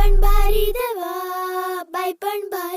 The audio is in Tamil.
பண்பாரிதவா? பை பண்பா